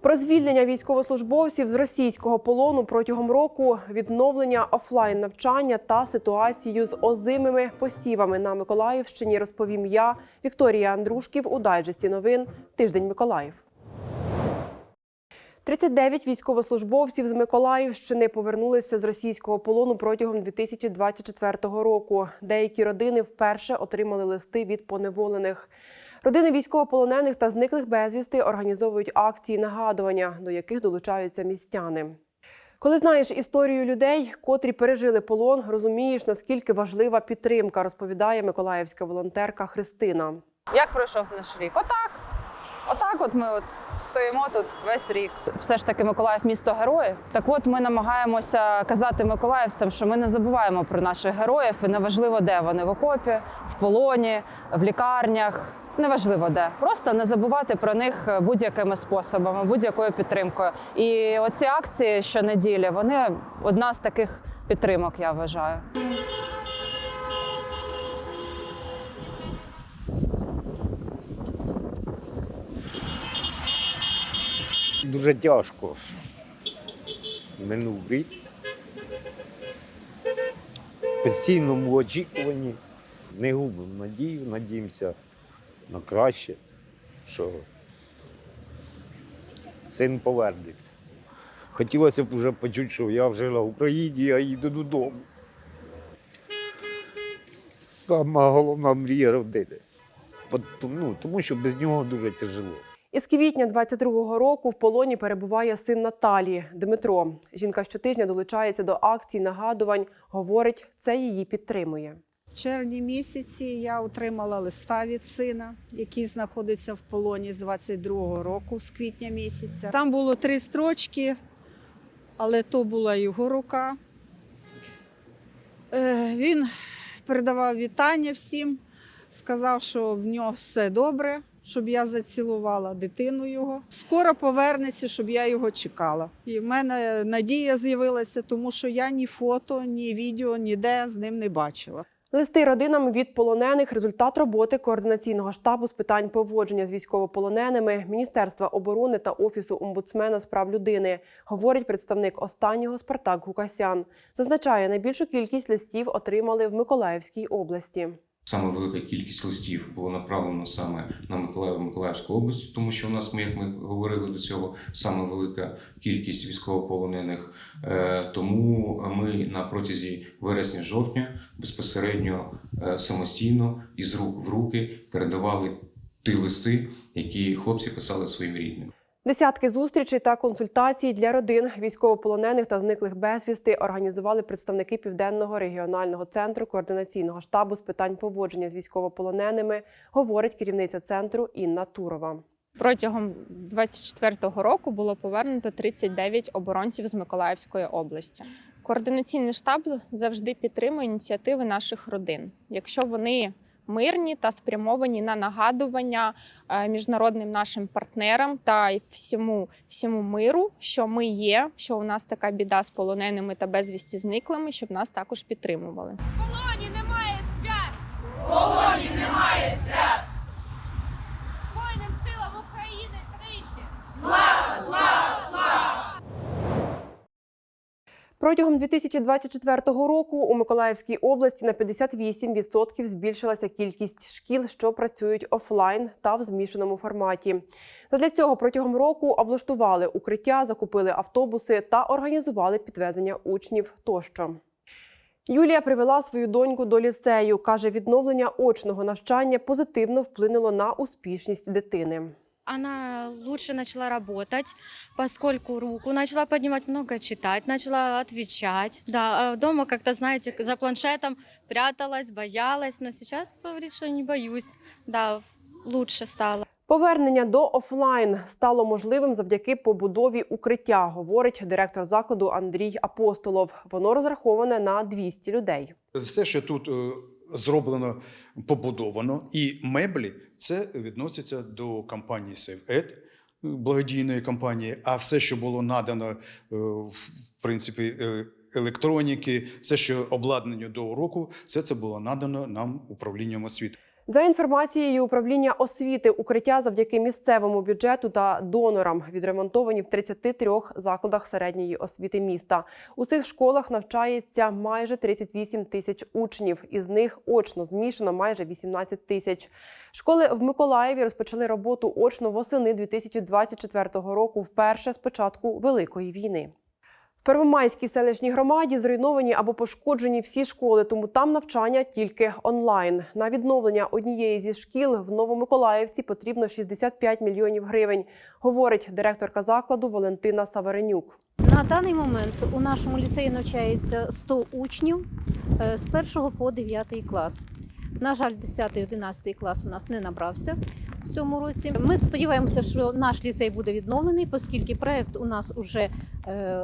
Про звільнення військовослужбовців з російського полону протягом року, відновлення офлайн навчання та ситуацію з озимими посівами на Миколаївщині розповім я, Вікторія Андрушків у дайджесті новин Тиждень Миколаїв. 39 військовослужбовців з Миколаївщини повернулися з російського полону протягом 2024 року. Деякі родини вперше отримали листи від поневолених. Родини військовополонених та зниклих безвісти організовують акції нагадування, до яких долучаються містяни. Коли знаєш історію людей, котрі пережили полон, розумієш, наскільки важлива підтримка, розповідає миколаївська волонтерка Христина. Як пройшов наш рік? Отак. Отак, от ми от стоїмо тут весь рік. Все ж таки, Миколаїв місто героїв. Так от ми намагаємося казати миколаївцям, що ми не забуваємо про наших героїв, і неважливо, де вони в окопі, в полоні, в лікарнях. Неважливо де. Просто не забувати про них будь-якими способами, будь-якою підтримкою. І оці акції щонеділі, вони одна з таких підтримок, я вважаю. Дуже тяжко. Минув рік. В постійному очікуванні. Не губимо надію, надіємося на краще, що син повернеться. Хотілося б вже почути, що я вже на Україні, я їду додому. Сама головна мрія родини. Ну, тому що без нього дуже тяжело. Із квітня 22-го року в полоні перебуває син Наталії Дмитро. Жінка щотижня долучається до акцій нагадувань. Говорить, це її підтримує. В червні місяці я отримала листа від сина, який знаходиться в полоні з 22-го року, з квітня місяця. Там було три строчки, але то була його рука. Е, Він передавав вітання всім, сказав, що в нього все добре, щоб я зацілувала дитину його. Скоро повернеться, щоб я його чекала. І в мене надія з'явилася, тому що я ні фото, ні відео ніде з ним не бачила. Листи родинам від полонених результат роботи координаційного штабу з питань поводження з військовополоненими Міністерства оборони та офісу омбудсмена з прав людини, говорить представник останнього Спартак Гукасян. Зазначає, найбільшу кількість листів отримали в Миколаївській області. Саме велика кількість листів було направлено саме на Миколаїв Миколаївську область, тому що у нас, ми, як ми говорили до цього, саме велика кількість військовополонених. Е, Тому ми на протязі вересня-жовтня безпосередньо е, самостійно із рук в руки передавали ті листи, які хлопці писали своїм рідним. Десятки зустрічей та консультацій для родин військовополонених та зниклих безвісти організували представники Південного регіонального центру координаційного штабу з питань поводження з військовополоненими, говорить керівниця центру Інна Турова. Протягом 24-го року було повернуто 39 оборонців з Миколаївської області. Координаційний штаб завжди підтримує ініціативи наших родин, якщо вони мирні та спрямовані на нагадування е, міжнародним нашим партнерам та й всьому, всьому миру, що ми є, що у нас така біда з полоненими та безвісті зниклими, щоб нас також підтримували. полоні немає свят! В полоні Протягом 2024 року у Миколаївській області на 58% збільшилася кількість шкіл, що працюють офлайн та в змішаному форматі. Для цього протягом року облаштували укриття, закупили автобуси та організували підвезення учнів тощо. Юлія привела свою доньку до ліцею. Каже, відновлення очного навчання позитивно вплинуло на успішність дитини. Она лучше начала работать, поскольку руку начала поднимать, много читать, начала отвечать. Да, дома как-то, знаете, за планшетом пряталась, боялась, но сейчас говорит, что не боюсь. Да, лучше стало. Повернення до офлайн стало можливим завдяки побудові укриття, говорить директор закладу Андрій Апостолов. Воно розраховане на 200 людей. Все, що тут е, зроблено, побудовано, і меблі, це відноситься до компанії SaveEd. благодійної кампанії, а все, що було надано, е, в принципі, е, електроніки, все, що обладнання до уроку, все це було надано нам управлінням освіти. За інформацією управління освіти, укриття завдяки місцевому бюджету та донорам відремонтовані в 33 закладах середньої освіти міста. У цих школах навчається майже 38 тисяч учнів. Із них очно змішано майже 18 тисяч. Школи в Миколаєві розпочали роботу очно восени 2024 року, вперше з початку великої війни. Первомайській селищній громаді зруйновані або пошкоджені всі школи, тому там навчання тільки онлайн. На відновлення однієї зі шкіл в Новомиколаївці потрібно 65 мільйонів гривень, говорить директорка закладу Валентина Саверенюк. На даний момент у нашому ліцеї навчається 100 учнів е, з 1 по 9 клас. На жаль, 10-11 клас у нас не набрався цьому році. Ми сподіваємося, що наш ліцей буде відновлений, оскільки проект у нас вже е,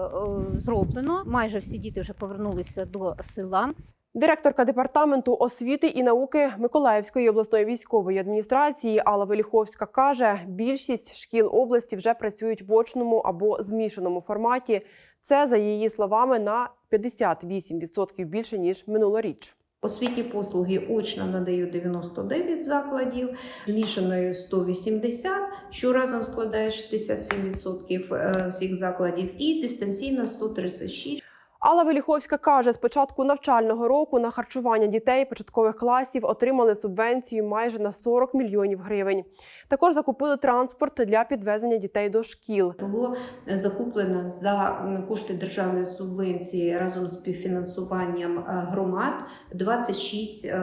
зроблено. Майже всі діти вже повернулися до села. Директорка департаменту освіти і науки Миколаївської обласної військової адміністрації Алла Веліховська каже, більшість шкіл області вже працюють в очному або змішаному форматі. Це за її словами на 58% більше ніж минулоріч. Освітні послуги очно надаю 99 закладів, змішаною 180, що разом складає 67% е, всіх закладів, і дистанційно 136. Алла Веліховська каже, з початку навчального року на харчування дітей початкових класів отримали субвенцію майже на 40 мільйонів гривень. Також закупили транспорт для підвезення дітей до шкіл. Було закуплено за кошти державної субвенції разом з співфінансуванням е, громад 26 е,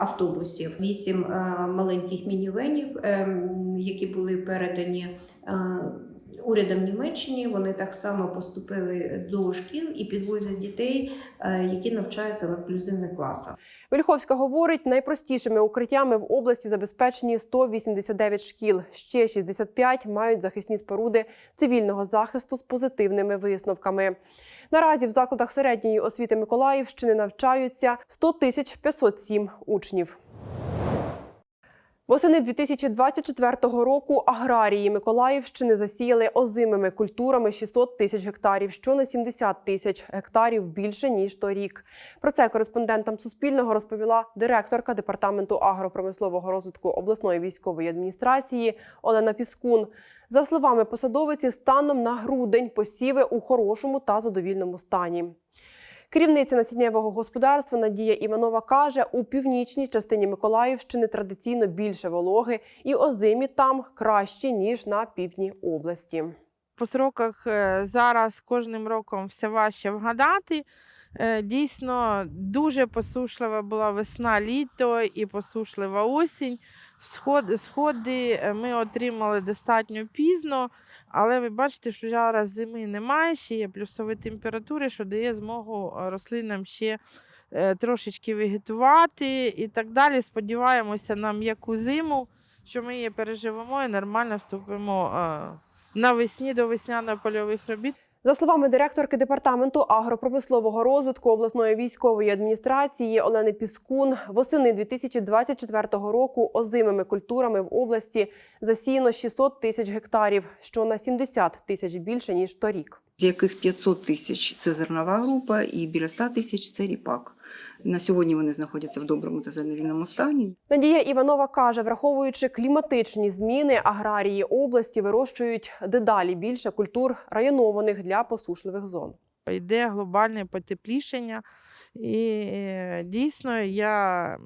автобусів, 8 е, маленьких мінівенів, е, які були передані. Урядом Німеччини вони так само поступили до шкіл і підвозять дітей, е, які навчаються в інклюзивних класах. Вельховська говорить, найпростішими укриттями в області забезпечені 189 шкіл. Ще 65 мають захисні споруди цивільного захисту з позитивними висновками. Наразі в закладах середньої освіти Миколаївщини навчаються 100 тисяч 507 учнів. Восени 2024 року аграрії Миколаївщини засіяли озимими культурами 600 тисяч гектарів, що на 70 тисяч гектарів більше ніж торік. Про це кореспондентам Суспільного розповіла директорка департаменту агропромислового розвитку обласної військової адміністрації Олена Піскун. За словами посадовиці, станом на грудень посіви у хорошому та задовільному стані. Керівниця насіннєвого господарства Надія Іванова каже, у північній частині Миколаївщини традиційно більше вологи, і озимі там кращі ніж на півдні області. По сроках е, зараз кожним роком все важче вгадати. Е, Дійсно, дуже посушлива була весна, літо і посушлива осінь. Сходи, е, ми отримали достатньо пізно, але ви бачите, що зараз зими немає, ще є плюсові температури, що дає змогу рослинам ще трошечки вегетувати і так далі. Сподіваємося на м'яку зиму, що ми її переживемо і нормально вступимо навесні до весняно-польових робіт. За словами директорки департаменту агропромислового розвитку обласної військової адміністрації Олени Піскун, восени 2024 року озимими культурами в області засіяно 600 тисяч гектарів, що на 70 тисяч більше ніж торік. з яких 500 тисяч це зернова група і біля 100 тисяч це ріпак. На сьогодні вони знаходяться в доброму та задовільному стані. Надія Іванова каже, враховуючи кліматичні зміни, аграрії області вирощують дедалі більше культур районованих для посушливих зон. Йде глобальне потеплішення. І е, дійсно я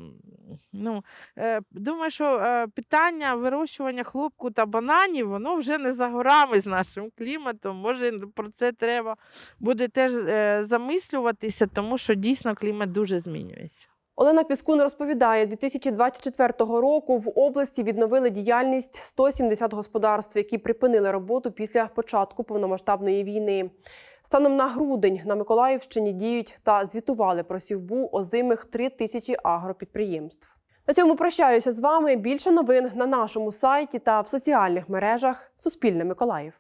ну, е, думаю, що е, питання вирощування хлопку та бананів, воно вже не за горами з нашим кліматом. Може, про це треба буде теж замислюватися, тому що дійсно клімат дуже змінюється. Олена Піскун розповідає, 2024 року в області відновили діяльність 170 господарств, які припинили роботу після початку повномасштабної війни. Станом на грудень на Миколаївщині діють та звітували про сівбу озимих 3 тисячі агропідприємств. На цьому прощаюся з вами. Більше новин на нашому сайті та в соціальних мережах Суспільне Миколаїв.